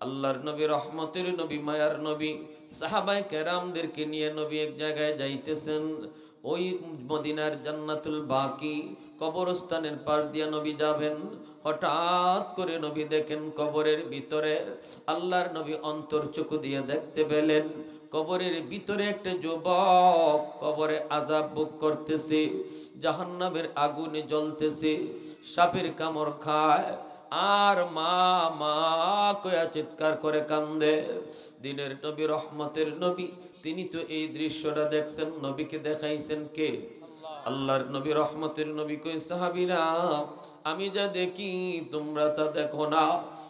আল্লাহর নবী, রহমতের নবী, মায়ার নবী সাহাবাই কেরামদেরকে নিয়ে নবী এক জায়গায় যাইতেছেন। ওই মদিনার জান্নাতুল বাকি কবরস্থানের পাশ দিয়া নবী যাবেন। হঠাৎ করে নবী দেখেন কবরের ভিতরে আল্লাহর নবী অন্তর চক্ষু দিয়ে দেখতে পেলেন। কবরের ভিতরে একটা যুবক কবরে আজাব বুক করতেছে, জাহান্নামের আগুনে জ্বলতেছে, সাপের কামড় খায়। আর মা মা কয়া চিৎকার করে কান্দে। দিনের নবী, রহমতের নবী, তিনি তো এই দৃশ্যটা দেখছেন, নবীকে দেখাইছেন কে? আল্লাহর নবী, রহমতের নবী কই সাহাবিরা, আমি যা দেখি, তোমরা তা দেখো না।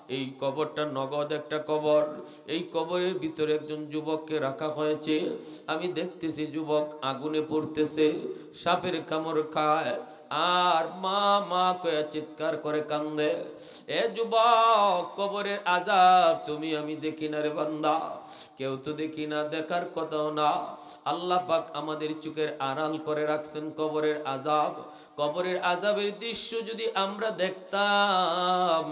এই কবরটা নগদ একটা কবর। এই কবরের ভিতরে একজন যুবককে রাখা হয়েছে। আমি দেখতেছি যুবক আগুনে পড়তেছে, সাপের কামড় খায় আর মা মা কয়ে চিৎকার করে কান্দে, এ যুবক, কবরের আজাব তুমি আমি দেখি না রে বান্দা, কেউ তো দেখি না, দেখার কথাও না। আল্লাহ পাক আমাদের চোখের আড়াল করে রাখছেন কবরের আজাব কবরের আজাবের দৃশ্য যদি আমরা দেখতাম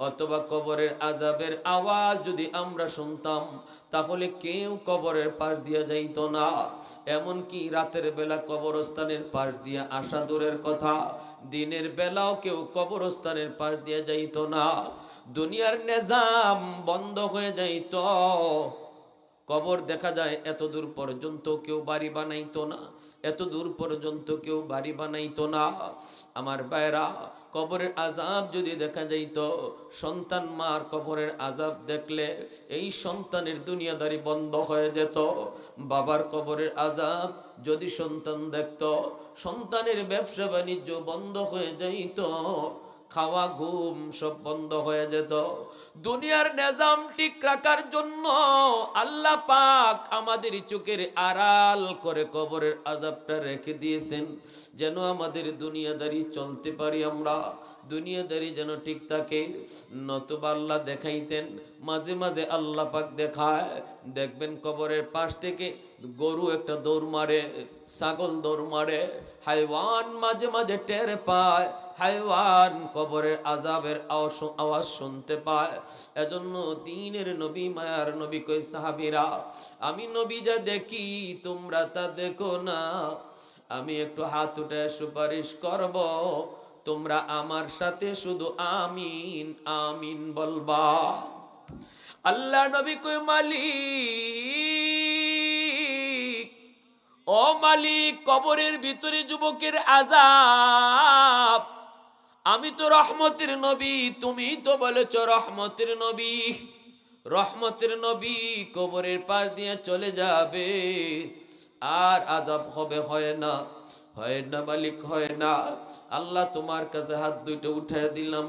অথবা কবরের আজাবের আওয়াজ যদি আমরা শুনতাম, তাহলে কেউ কবরের পাশ দিয়ে যাইত না। এমনকি রাতের বেলা কবরস্থানের পাশ দিয়ে আসা দূরের কথা, দিনের বেলাও কেউ কবরস্থানের পাশ দিয়ে যাইত না। দুনিয়ার নেজাম বন্ধ হয়ে যাইত। কবর দেখা যায় এত দূর পর্যন্ত কেউ বাড়ি বানাইতো না এত দূর পর্যন্ত কেউ বাড়ি বানাইতো না। আমার বাইরা কবরের আজাব যদি দেখা যাইত, সন্তান মার কবরের আজাব দেখলে এই সন্তানের দুনিয়াদারি বন্ধ হয়ে যেত। বাবার কবরের আজাব যদি সন্তান দেখত, সন্তানের ব্যবসা বাণিজ্য বন্ধ হয়ে যাইত। খাওয়া, ঘুম সব বন্ধ হয়ে যেত। দুনিয়ার নেজাম ঠিক রাখার জন্য আল্লাহ পাক আমাদের চোখের আড়াল করে কবরের আজাবটা রেখে দিয়েছেন, যেন আমাদের দুনিয়াদারি চলতে পারি আমরা। দুনিয়াদারি যেন ঠিক থাকে। নতুবা আল্লাহ দেখাইতেন, মাঝে মাঝে আল্লাহ পাক দেখায়। দেখবেন কবরের পাশ থেকে গরু একটা দৌড় মারে, ছাগল দৌড় মারে, হাইওয়ান মাঝে মাঝে টের পায়, হাইওয়ান কবরের আজাবের আওয়াজ- শুনতে পায়। এজন্য দিনের নবী, মায়ার নবী কই সাহাবিরা, আমি নবী যা দেখি, তোমরা তা দেখো না। আমি একটু হাত উঠে সুপারিশ করব। তোমরা আমার সাথে শুধু আমিন আমিন বলবা। আল্লাহ নবী কই মালিক, ও মালিক, কবরের ভিতরে যুবকের আজাব আমি তো রহমতের নবী, তুমি তো বলেছ রহমতের নবী। রহমতের নবী কবরের পাশ দিয়ে চলে যাবে, আর আজাব হবে, হয় না। হয় না, মালিক হয় না। আল্লাহ তোমার কাছে হাত দুইটা উঠে দিলাম।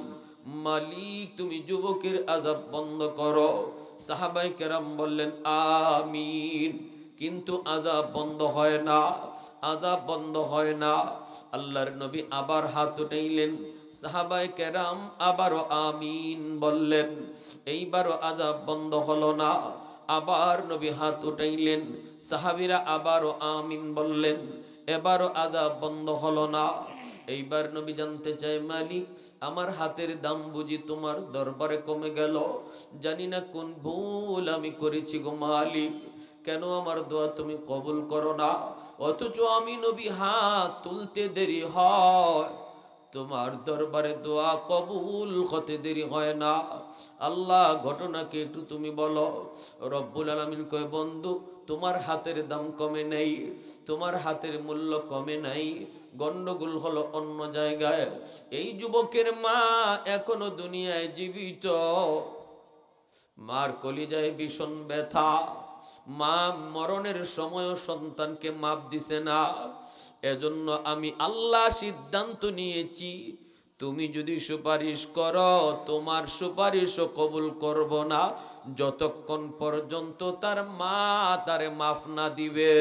মালিক, তুমি যুবকের আজাব বন্ধ করো। সাহাবাই কেরাম বললেন, আমিন। কিন্তু আজাব বন্ধ হয় না আজাব বন্ধ হয় না। আল্লাহর নবী আবার হাত উঠাইলেন। সাহাবাই কেরাম আবারও আমিন বললেন, এইবারও আজাব বন্ধ হলো না। আবার নবী হাত উঠাইলেন। সাহাবিরা আবারও আমিন বললেন। এবারও আজাব বন্ধ হলো না। এইবার নবী জানতে চায়, মালিক, আমার হাতের দাম বুঝি তোমার দরবারে কমে গেল। জানি না কোন ভুল আমি করেছি গো মালিক, কেন আমার দোয়া তুমি কবুল করো না? অথচ আমি নবী হাত তুলতে দেরি হয়। তোমার দরবারে দোয়া কবুল হতে দেরি হয় না। আল্লাহ ঘটনাকে একটু তুমি বলো। রব্বুল আলমিন কয়, বন্ধু, তোমার হাতের দাম কমে নেই, তোমার হাতের মূল্য কমে নাই। গন্ডগোল হলো অন্য জায়গায়। এই যুবকের মা এখনও দুনিয়ায় জীবিত। মার কলিজায় ভীষণ ব্যথা। মা মরণের সময়ও সন্তানকে মাপ দিছে না। এজন্য আমি আল্লাহ সিদ্ধান্ত নিয়েছি, তুমি যদি সুপারিশ করো, তোমার সুপারিশও কবুল করব না। যতক্ষণ পর্যন্ত তার মা তারে মাফ না দিবে।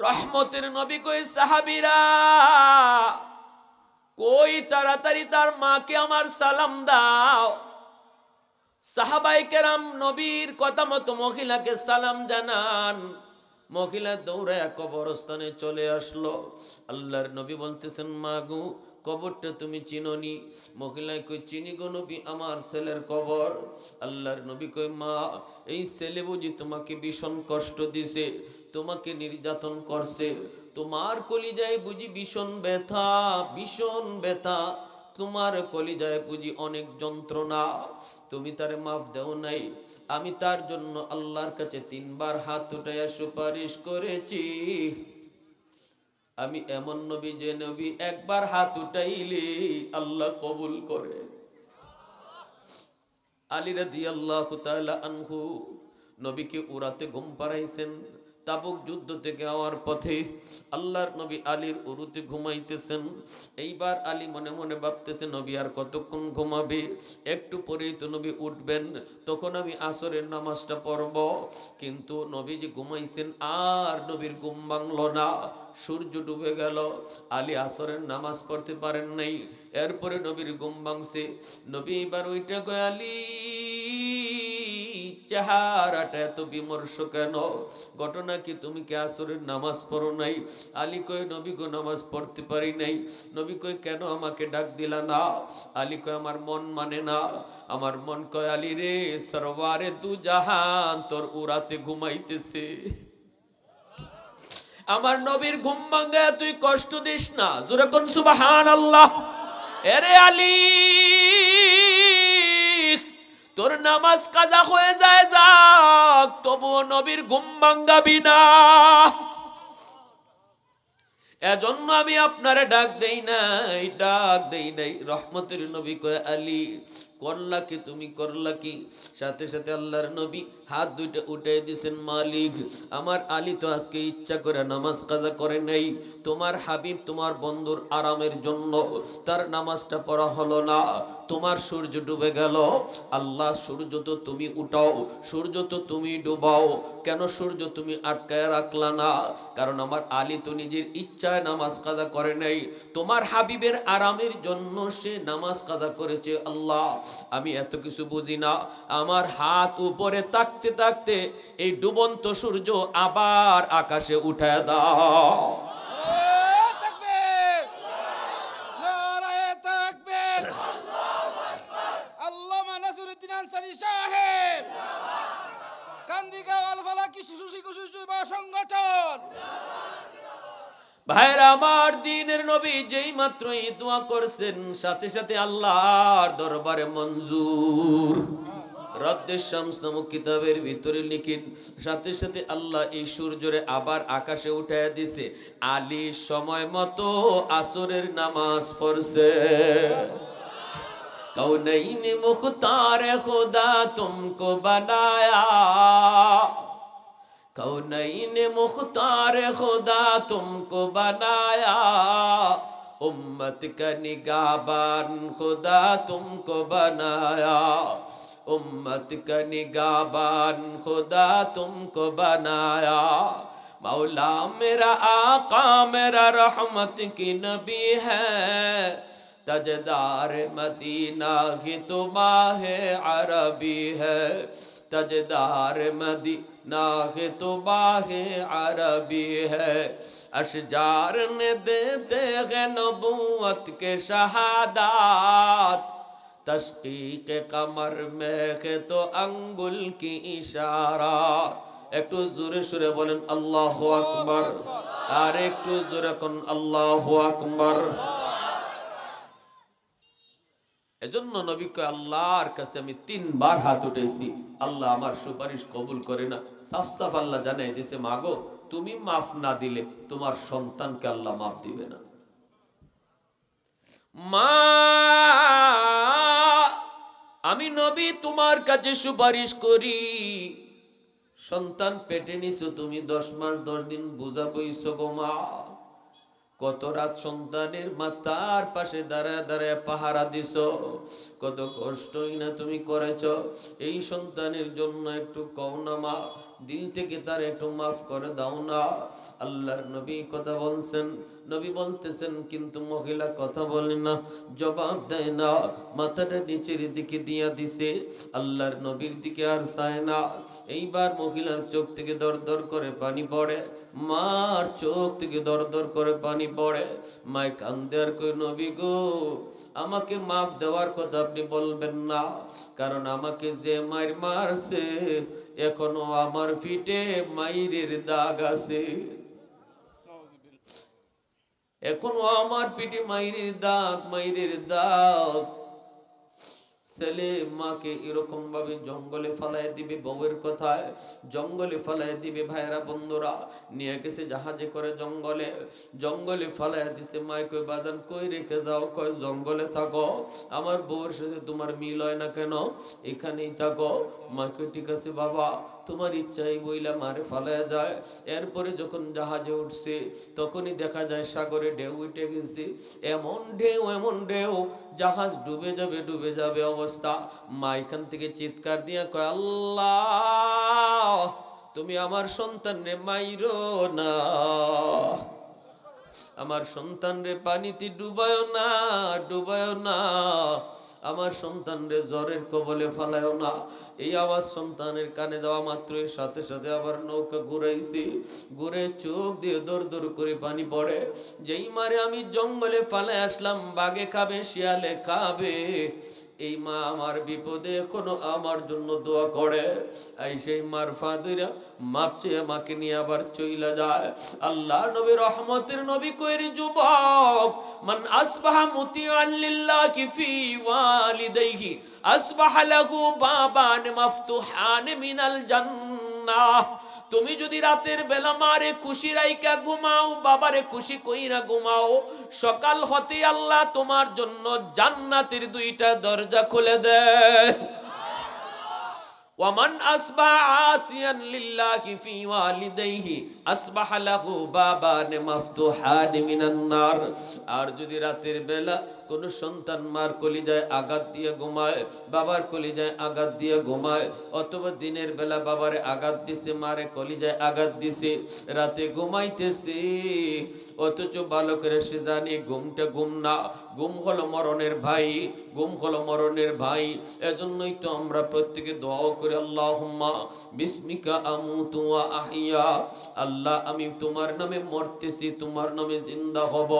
রহমতের নবী কই, সাহাবিরা? কই তাড়াতাড়ি তার মাকে আমার সালাম দাও। সাহাবাই কেরাম নবীর কথা মতো মহিলাকে সালাম জানান। মহিলা দৌড়ায় কবরস্থানে চলে আসলো। আল্লাহর নবী বলতেছেন মাগু কবরটা তুমি চিননি? মহিলায় কই চিনি গো নবী, আমার ছেলের কবর। আল্লাহর নবী কই মা, এই ছেলে বুঝি তোমাকে ভীষণ কষ্ট দিছে, তোমাকে নির্যাতন করছে। তোমার কলিজায় বুঝি ভীষণ ব্যথা ভীষণ ব্যথা। তোমার কলিজায় বুঝি অনেক যন্ত্রণা। তুমি তার মাপ দেও নাই। আমি তার জন্য আল্লাহর কাছে তিনবার হাত উঠাইয়া সুপারিশ করেছি। আমি এমন নবী যে নবী একবার হাত উঠাইলে আল্লাহ কবুল করে। আলী রাদি আল্লাহ আনহু নবীকে উড়াতে ঘুম পাড়াইছেন। তাবুক যুদ্ধ থেকে আওয়ার পথে আল্লাহর নবী আলীর উরুতে ঘুমাইতেছেন। এইবার আলী মনে মনে ভাবতেছে, নবী আর কতক্ষণ ঘুমাবে? একটু পরেই তো নবী উঠবেন। তখন আমি আসরের নামাজটা পড়ব। কিন্তু নবী যে ঘুমাইছেন, আর নবীর ঘুম ভাঙল না। সূর্য ডুবে গেল। আলী আসরের নামাজ পড়তে পারেন নাই। এরপরে নবীর ঘুম ভাঙছে। নবী এবার ওইটা আলী চেহারাটা এত বিমর্ষ কেন? ঘটনা কি তুমি কি আসরের নামাজ পড়ো নাই? আলী কই নবী নামাজ পড়তে পারি নাই। নবী কই কেন আমাকে ডাক দিলা না? আলী কয়, আমার মন মানে না। আমার মন কয়, আলী রে সরওয়ারে দু জাহান তোর উড়াতে ঘুমাইতেছে। আমার নবীর ঘুম ভাঙ্গা তুই কষ্ট দিস না। জোরে কোন সুবাহান আল্লাহ এরে আলী! তোর নামাজ কাজা হয়ে যায় যাক তবু নবীর ঘুম ভাঙ্গাবি না। এজন্য আমি আপনারে ডাক দেই নাই, ডাক দেই নাই। রহমতের নবী কয়, আলী করলা কি, তুমি করলা কি? সাথে সাথে আল্লাহর নবী হাত দুইটা উঠে দিছেন, মালিক, আমার আলী তো আজকে ইচ্ছা করে নামাজ কাজা করে নাই। তোমার হাবিব তোমার বন্ধুর আরামের জন্য তার নামাজটা পড়া হলো না। তোমার সূর্য ডুবে গেল। আল্লাহ, সূর্য তো তুমি উঠাও, সূর্য তো তুমি ডুবাও। কেন সূর্য তুমি আটকায় রাখলা না? কারণ আমার আলী তো নিজের ইচ্ছায় নামাজ কাজা করে নাই। তোমার হাবিবের আরামের জন্য সে নামাজ কাজা করেছে আল্লাহ। আমি এত কিছু বুঝি না। আমার হাত উপরে তাকতে তাকতে এই ডুবন্ত সূর্য আবার আকাশে উঠায় দাও। ভাইরা, আমার দিনের নবী যেই মাত্র দোয়া করছেন, সাথে সাথে আল্লাহর দরবারে মঞ্জুর। রদ্দের শামস কিতাবের ভিতরে লিখিন, সাথে সাথে আল্লাহ এই সূর্যরে আবার আকাশে উঠায় দিছে। আলী সময় মতো আসরের নামাজ পড়ছে। کونین مختار خدا تم کو بنایا، امت کا نگاہ بان خدا تم کو بنایا، امت کا نگاہ بان خدا تم کو بنایا۔ مولا میرا آقا، میرا رحمت کی نبی ہے۔ تجدار مدینہ ہی تو ماہ عربی ہے۔ تجدار مدینہ ही तो माह अरबी है अशजार ने देते हैं नबूवत के शहादात तस्कीक कमर में है तो अंगुल की इशारा একটু জোরে সুরে বলেন আল্লাহ আকবার আর একটু জোরে কোন আল্লাহ আকবার এজন্য নবী কয়, আল্লাহর কাছে আমি তিনবার হাত উঠেছি। আল্লাহ আমার সুপারিশ কবুল করে না। সাফ সাফ আল্লাহ জানাই দিছে মাগো, তুমি মাফ না দিলে তোমার সন্তানকে আল্লাহ মাফ দিবে না। আমি নবী তোমার কাছে সুপারিশ করি। সন্তান পেটে নিছো তুমি, দশ মাস দশ দিন বুঝা বইছো গো মা। কত রাত সন্তানের মাতার পাশে দাঁড়ায় দাঁড়ায় পাহারা দিছ? কত কষ্টই না তুমি করেছ? এই সন্তানের জন্য একটু কও না মা, দিল থেকে তার একটু মাফ করে দাও না। আল্লাহর নবী কথা বলছেন নবী বলতেছেন, কিন্তু মহিলা কথা বলে না, জবাব দেয় না, মাথাটা নিচের দিকে দিয়া দিছে, আল্লাহর নবীর দিকে আর চায় না। এইবার মহিলার চোখ থেকে দর দর করে পানি পড়ে, মার চোখ থেকে দর দর করে পানি পড়ে। মায় কান্দে আর কই নবী গো, আমাকে মাফ দেওয়ার কথা আপনি বলবেন না, কারণ আমাকে যে মায়ের মারছে, এখনও আমার ফিটে মাইরের দাগ আছে। এখনও আমার পিঠে মাইরের দাগ মাইরের দাগ। ছেলে মাকে এরকম ভাবে জঙ্গলে ফালাই দিবে বউয়ের কথায়, জঙ্গলে ফালাই দিবে ভাইরা বন্ধুরা। নিয়ে গেছে জাহাজে করে জঙ্গলে জঙ্গলে ফালাই দিছে মায় কই বাদান কই রেখে দাও কয় জঙ্গলে থাকো। আমার বউয়ের সাথে তোমার মিল হয় না কেন? এখানেই থাকো। মা কই ঠিক আছে বাবা তোমার ইচ্ছাই বইলা মারে ফালায়া যায়। এরপরে যখন জাহাজে উঠছে, তখনই দেখা যায় সাগরে ঢেউ উঠে গেছে। এমন ঢেউ এমন ঢেউ, জাহাজ ডুবে যাবে ডুবে যাবে অবস্থা। মা এখান থেকে চিৎকার দিয়া কয়, আল্লাহ, তুমি আমার সন্তানরে মাইরো না। আমার সন্তান রে পানিতে ডুবায়ও না ডুবায়ও না। আমার সন্তান রে জ্বরের কবলে ফালায়ও না। এই আমার সন্তানের কানে দেওয়া মাত্রই সাথে সাথে আবার নৌকা ঘুরাইছি। ঘুরে চোখ দিয়ে দর দর করে পানি পড়ে। যেই মারে আমি জঙ্গলে ফালায় আসলাম, বাগে খাবে, শিয়ালে খাবে। এই মা আমার বিপদে এখনও আমার জন্য দোয়া করে। এই সেই মার ফাদুরা মাপ চেয়ে মাকে নিয়ে আবার চইলা যায়। আল্লাহ নবী রহমতের নবী কইরি, যুবক, মান আসবাহা মুতিআন কি ফি ওয়ালিদাইহি, আসবাহা লাহু বাবান মাফতুহান মিনাল জান্নাহ। তুমি যদি রাতের বেলা মারে খুশি রাইকা ঘুমাও, বাবারে খুশি কইরা ঘুমাও, সকাল হতে আল্লাহ তোমার জন্য জান্নাতের দুইটা দরজা খুলে দেয়। ওয়ামান আসবা আসিয়ান লিল্লাহি ফি ওয়ালিদাইহি আসবাহা লাহু মাফতুহান মিনান নার। আর যদি রাতের বেলা কোন সন্তান মার দিয়ে ঘুমায়, বাবার দিয়ে ঘুমায়, অথবা দিনের বেলা বাবারে দিছে, মারে দিছে, রাতে ঘুমাইতেছে, অথচ বালকের সে জানি ঘুমটা ঘুম না, ঘুম হলো মরণের ভাই, ঘুম হলো মরণের ভাই। এজন্যই তো আমরা প্রত্যেকে দোয়া করি, আল্লাহুম্মা, বিস্মিকা আমুতু ওয়া আহিয়া, আল্লাহ আমি তোমার নামে মরতেছি, তোমার নামে জিন্দা হব।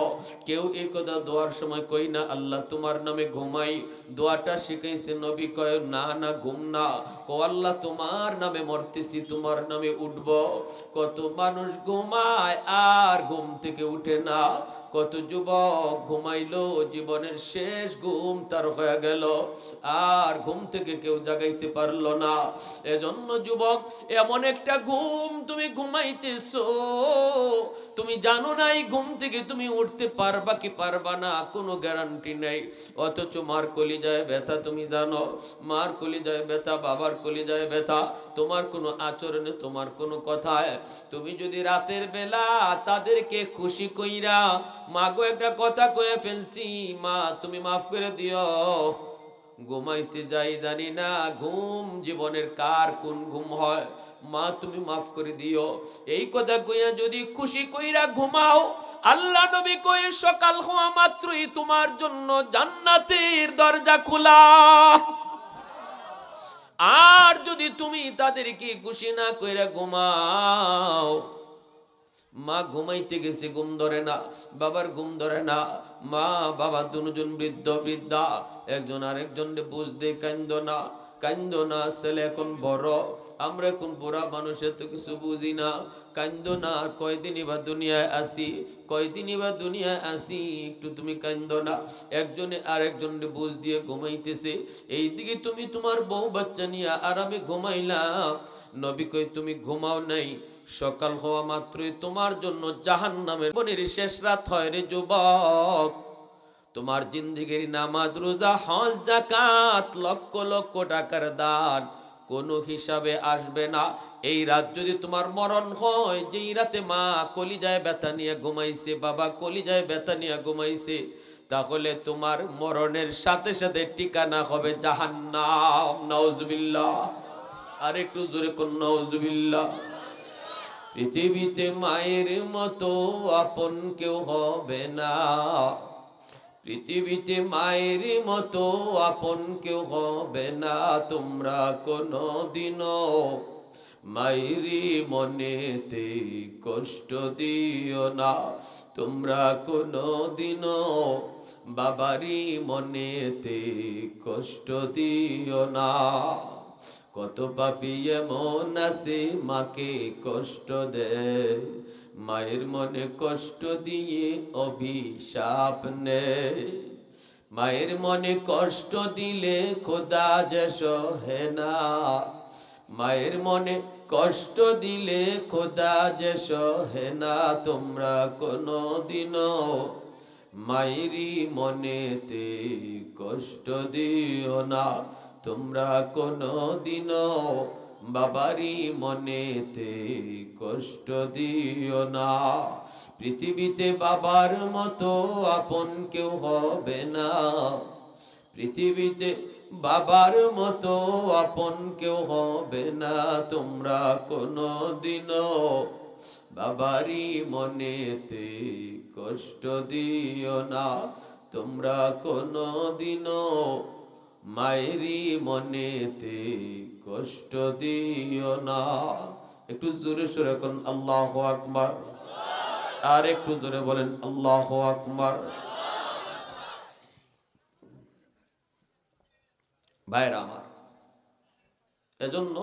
কেউ এই কথা দোয়ার সময় কই না, আল্লাহ তোমার নামে ঘুমাই। দোয়াটা শিখাইছে নবী কয়, না না, ঘুম না। ও আল্লাহ তোমার নামে মরতেছি, তোমার নামে উঠব। কত মানুষ ঘুমায় আর ঘুম থেকে উঠে না। কত যুবক ঘুমাইলো, জীবনের শেষ ঘুম তার হয়ে গেল। আর ঘুম থেকে কেউ জাগাইতে পারল না। এজন্য যুবক, এমন একটা ঘুম তুমি ঘুমাইতেছো। তুমি জানো না এই ঘুম থেকে তুমি উঠতে পারবা কি পারবা না, কোনো গ্যারান্টি নেই। অথচ মার কলি যায় ব্যথা তুমি জানো। মার কলি যায় ব্যথা বাবার কলি যায় ব্যথা, তোমার কোনো আচরণে তোমার কোনো কথায়। তুমি যদি রাতের বেলা তাদেরকে খুশি কইরা মাগো একটা কথা কয়ে ফেলছি, মা, তুমি মাফ করে দিও। ঘুমাইতে যাই জানি না, ঘুম জীবনের কার কোন ঘুম হয়। মা, তুমি মাফ করে দিও। এই কথা কইয়া যদি খুশি কইরা ঘুমাও, আল্লাহ নবী কয়ে, সকাল হওয়া মাত্রই তোমার জন্য জান্নাতের দরজা খোলা। আর যদি তুমি তাদেরকে খুশি না কইরা ঘুমাও, মা ঘুমাইতে গেছে, ঘুম ধরে না, বাবার ঘুম ধরে না, মা, বাবা দুজন বৃদ্ধ বৃদ্ধা, একজন আরেকজন বুঝতে কান্দ না কান্দ না, ছেলে এখন বড়। আমরা এখন বুড়া মানুষের তো কিছু বুঝি না। কান্দ না, আর কয়দিনই বা দুনিয়ায় আসি? কয়দিনই বা দুনিয়ায় আসি? একটু তুমি কান্দ না। একজনে আরেকজন বুঝ দিয়ে ঘুমাইতেছে। এইদিকে তুমি তোমার বউ বাচ্চা নিয়ে আরামে ঘুমাইলাম নবী কই তুমি ঘুমাও নাই। সকাল হওয়া মাত্রই তোমার জন্য জাহান নামের বনের শেষ রাত হয় রে যুবক। তোমার জিন্দিগির নামাজ, রোজা, হজ জাকাত লক্ষ লক্ষ টাকার দান কোনো হিসাবে আসবে না। এই রাত যদি তোমার মরণ হয়, যেই রাতে মা কলিজায় ব্যথা নিয়ে ঘুমাইছে, বাবা কলিজায় ব্যথা নিয়ে ঘুমাইছে, তাহলে তোমার মরণের সাথে সাথে ঠিকানা হবে জাহান্নাম। নাউজুবিল্লাহ। আর একটু জোরে কোন নাউজুবিল্লাহ। পৃথিবীতে মায়ের মতো আপন কেউ হবে না। পৃথিবীতে মায়ের মতো আপন কেউ হবে না, তোমরা কোনো দিনও মায়েরি মনেতে কষ্ট দিও না, তোমরা কোনো দিনও বাবারি মনেতে কষ্ট দিও না। কত পাপি এমন আছে, মাকে কষ্ট দেয়। মায়ের মনে কষ্ট দিয়ে অভিশাপ নেয়। মায়ের মনে কষ্ট দিলে খোদা যে সহে না। মায়ের মনে কষ্ট দিলে খোদা যে সহে না। তোমরা কোনো দিনও মায়েরই মনেতে কষ্ট দিও না। তোমরা কোনো দিনও বাবারই মনেতে কষ্ট দিও না। পৃথিবীতে বাবার মতো আপন কেউ হবে না। পৃথিবীতে বাবার মতো আপন কেউ হবে না তোমরা কোনো দিনও বাবারই মনেতে কষ্ট দিও না তোমরা কোনো দিনও মায়েরই মনেতে কষ্ট দিও না। একটু জোরে সোরে কোন আল্লাহ আকবার। আর একটু জোরে বলেন আল্লাহ আকবার। ভাইরা আমার, এজন্য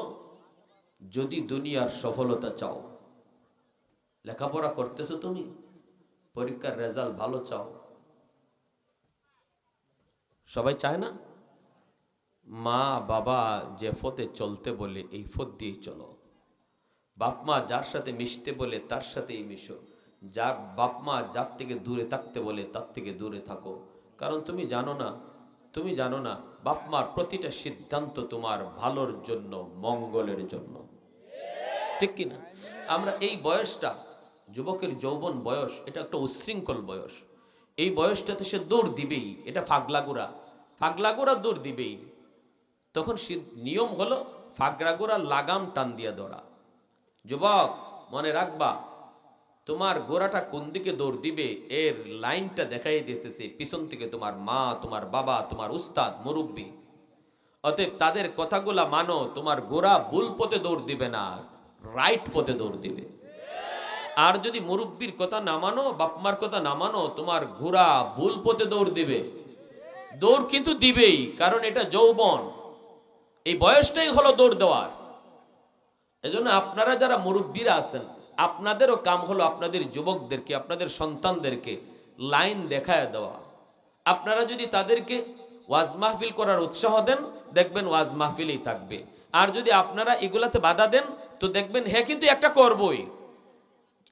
যদি দুনিয়ার সফলতা চাও, লেখাপড়া করতেছো তুমি, পরীক্ষার রেজাল্ট ভালো চাও, সবাই চায় না? মা, বাবা যে ফতে চলতে বলে, এই ফত দিয়েই চলো। বাপ মা যার সাথে মিশতে বলে, তার সাথেই মিশো। যার বাপ মা যার থেকে দূরে থাকতে বলে, তার থেকে দূরে থাকো। কারণ তুমি জানো না, তুমি জানো না, বাপ মার প্রতিটা সিদ্ধান্ত তোমার ভালোর জন্য, মঙ্গলের জন্য। ঠিক কিনা আমরা এই বয়সটা, যুবকের যৌবন বয়স, এটা একটা উচ্ছৃঙ্খল বয়স। এই বয়সটাতে সে দৌড় দিবেই, এটা ফাগলাগুড়া। ফাগলাগুড়া দৌড় দিবেই। তখন নিয়ম হলো ফাগরাগুড়া লাগাম টান দিয়া দৌড়া। যুবক, মনে রাখবা, তোমার গোড়াটা কোন দিকে দৌড় দিবে এর লাইনটা দেখাই দিতেছে, পিছন থেকে তোমার মা, তোমার বাবা, তোমার উস্তাদ, মুরব্বী। অতএব তাদের কথাগুলা মানো, তোমার গোড়া ভুল পথে দৌড় দিবে না, রাইট পথে দৌড় দিবে। আর যদি মুরব্বীর কথা না মানো বাপমার কথা না মানো, তোমার ঘোড়া ভুল পথে দৌড় দিবে। দৌড় কিন্তু দিবেই, কারণ এটা যৌবন। এই বয়সটাই হলো দৌড় দেওয়ার। এজন্য আপনারা যারা মুরব্বীরা আছেন, আপনাদেরও কাম হলো আপনাদের যুবকদেরকে, আপনাদের সন্তানদেরকে লাইন দেখায় দেওয়া। আপনারা যদি তাদেরকে ওয়াজ মাহফিল করার উৎসাহ দেন, দেখবেন ওয়াজ মাহফিলেই থাকবে। আর যদি আপনারা এগুলাতে বাধা দেন, তো দেখবেন হ্যাঁ কিন্তু একটা করবই।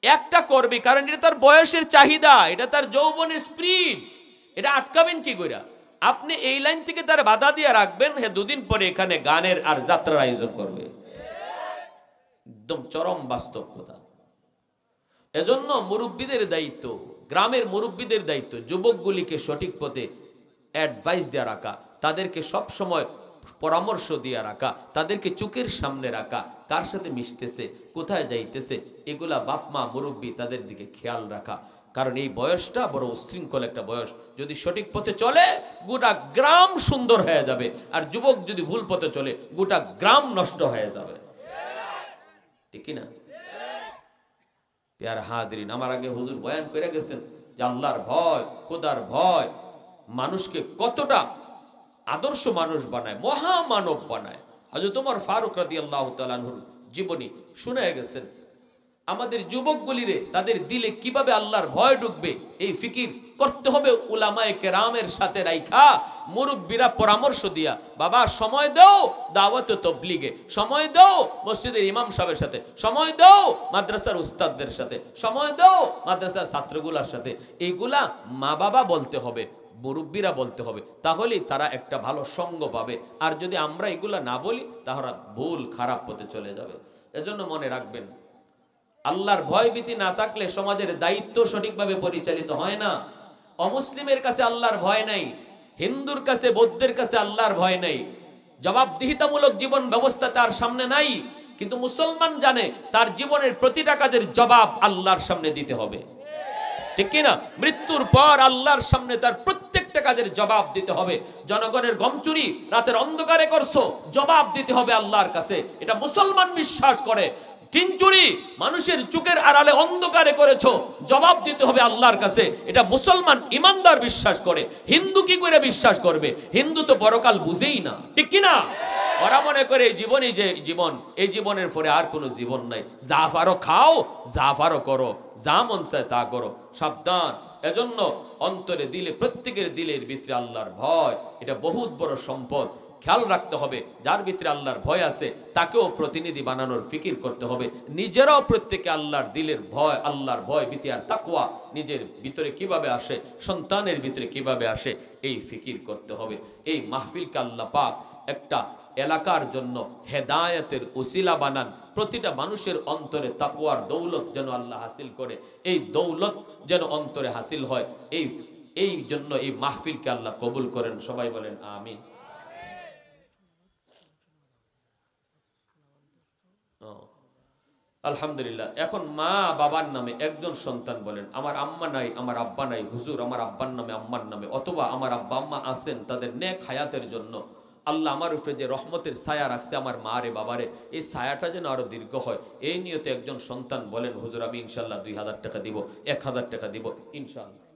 একটা করবে, কারণ এটা তার বয়সের চাহিদা, এটা তার যৌবনের স্প্রিড এটা আটকাবেন কি কইরা? আপনি এই লাইন থেকে তার বাধা দিয়ে রাখবেন হ্যাঁ দুদিন পরে এখানে গানের আর যাত্রার আয়োজন করবে। একদম চরম বাস্তব কথা এজন্য মুরব্বীদের দায়িত্ব, গ্রামের মুরব্বীদের দায়িত্ব, যুবকগুলিকে সঠিক পথে অ্যাডভাইস দেওয়া রাখা, তাদেরকে সব সময় পরামর্শ দিয়ে রাখা, তাদেরকে চোখের সামনে রাখা, কার সাথে মিশতেছে, কোথায় যাইতেছে, এগুলা বাপ মা মুরব্বী তাদের দিকে খেয়াল রাখা। কারণ এই বয়সটা বড় উশৃঙ্খল একটা বয়স। যদি সঠিক পথে চলে, গোটা গ্রাম সুন্দর হয়ে যাবে। আর যুবক যদি ভুল পথে চলে, গোটা গ্রাম নষ্ট হয়ে যাবে। ঠিক না পেয়ার হাদরিন আমার আগে হুজুর বয়ান করে গেছেন যে আল্লাহর ভয়, খোদার ভয়, মানুষকে কতটা আদর্শ মানুষ বানায়, মহামানব বানায়। হজরত তোমার ফারুক রাদি আল্লাহ তালাহুর জীবনী শুনে গেছেন। আমাদের যুবকগুলিরে তাদের দিলে কীভাবে আল্লাহর ভয় ঢুকবে, এই ফিকির করতে হবে উলামায়ে কেরামের সাথে রাইখা। মুরব্বীরা পরামর্শ দিয়া, বাবা, সময় দাও দাওয়াত তবলিগে, সময় দাও মসজিদের ইমাম সাহেবের সাথে, সময় দাও মাদ্রাসার উস্তাদদের সাথে, সময় দাও মাদ্রাসার ছাত্রগুলার সাথে। এইগুলা মা বাবা বলতে হবে, মুরব্বীরা বলতে হবে, তাহলেই তারা একটা ভালো সঙ্গ পাবে। আর যদি আমরা এগুলা না বলি তাহলে ভুল খারাপ পথে চলে যাবে। এজন্য মনে রাখবেন আল্লাহর ভয় ভীতি না থাকলে সমাজের দায়িত্ব সঠিকভাবে পরিচালিত হয় না। অমুসলিমের কাছে আল্লাহর ভয় নাই, হিন্দুর কাছে, বৌদ্ধের কাছে আল্লাহর ভয় নাই। জবাবদিহিতামূলক জীবন ব্যবস্থা তার সামনে নাই, কিন্তু মুসলমান জানে তার জীবনের প্রতিটা কাজের জবাব আল্লাহর সামনে দিতে হবে। ঠিক কিনা মৃত্যুর পর আল্লাহর সামনে তার প্রত্যেকটা কাজের জবাব দিতে হবে। জনগণের গম চুরি রাতের অন্ধকারে করছ, জবাব দিতে হবে আল্লাহর কাছে। এটা মুসলমান বিশ্বাস করে। টিন চুরি মানুষের চুকের আড়ালে অন্ধকারে করেছ, জবাব দিতে হবে আল্লাহর কাছে। এটা মুসলমান ইমানদার বিশ্বাস করে, হিন্দু কি করে বিশ্বাস করবে? হিন্দু তো বড়কাল বুঝেই না, ঠিক কিনা ওরা মনে করে এই জীবনই যে জীবন, এই জীবনের পরে আর কোনো জীবন নাই। পারো খাও পারো করো, যা মন চায় তা করো। সাবধান, এজন্য অন্তরে দিলে, প্রত্যেকের দিলের ভিতরে আল্লাহর ভয়, এটা বহুত বড় সম্পদ। খেয়াল রাখতে হবে। যার ভিতরে আল্লাহর ভয় আছে, তাকেও প্রতিনিধি বানানোর ফিকির করতে হবে। নিজেরাও প্রত্যেকে আল্লাহর দিলের ভয়, আল্লাহর ভয় ভীতি আর তাকুয়া নিজের ভিতরে কীভাবে আসে, সন্তানের ভিতরে কীভাবে আসে, এই ফিকির করতে হবে। এই মাহফিলকে আল্লাহ পাক একটা এলাকার জন্য হেদায়তের উসিলা বানান। প্রতিটা মানুষের অন্তরে তাকুয়ার দৌলত যেন আল্লাহ হাসিল করে। এই দৌলত যেন অন্তরে হাসিল হয়। এই এই জন্য এই মাহফিলকে আল্লাহ কবুল করেন। সবাই বলেন, আমিন। আলহামদুলিল্লাহ। এখন মা বাবার নামে একজন সন্তান বলেন, আমার আম্মা নাই, আমার আব্বা নাই, হুজুর, আমার আব্বার নামে, আম্মার নামে, অথবা আমার আব্বা আম্মা আছেন তাদের নেক হায়াতের জন্য। আল্লাহ আমার উপরে যে রহমতের ছায়া রাখছে আমার মা রে বাবারে এই ছায়াটা যেন আরও দীর্ঘ হয়। এই নিয়তে একজন সন্তান বলেন, হুজুর, আমি ইনশাল্লাহ দুই হাজার টাকা দিব, এক হাজার টাকা দিব ইনশাল্লাহ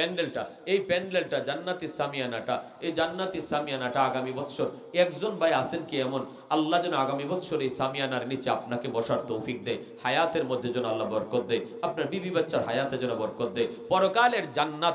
প্যান্ডেলটা, এই প্যান্ডেলটা জান্নাতি সামিয়ানাটা, এই জান্নাতি সামিয়ানাটা আগামী বছর একজন ভাই আছেন কি এমন? আল্লাহ যেন আগামী বছর এই সামিয়ানার নিচে আপনাকে বসার তৌফিক দেয়, হায়াতের মধ্যে যেন আল্লাহ বরকত দেয়, আপনার বিবি বাচ্চার হায়াতে যেন বরকত দেয়, পরকালের জান্নাত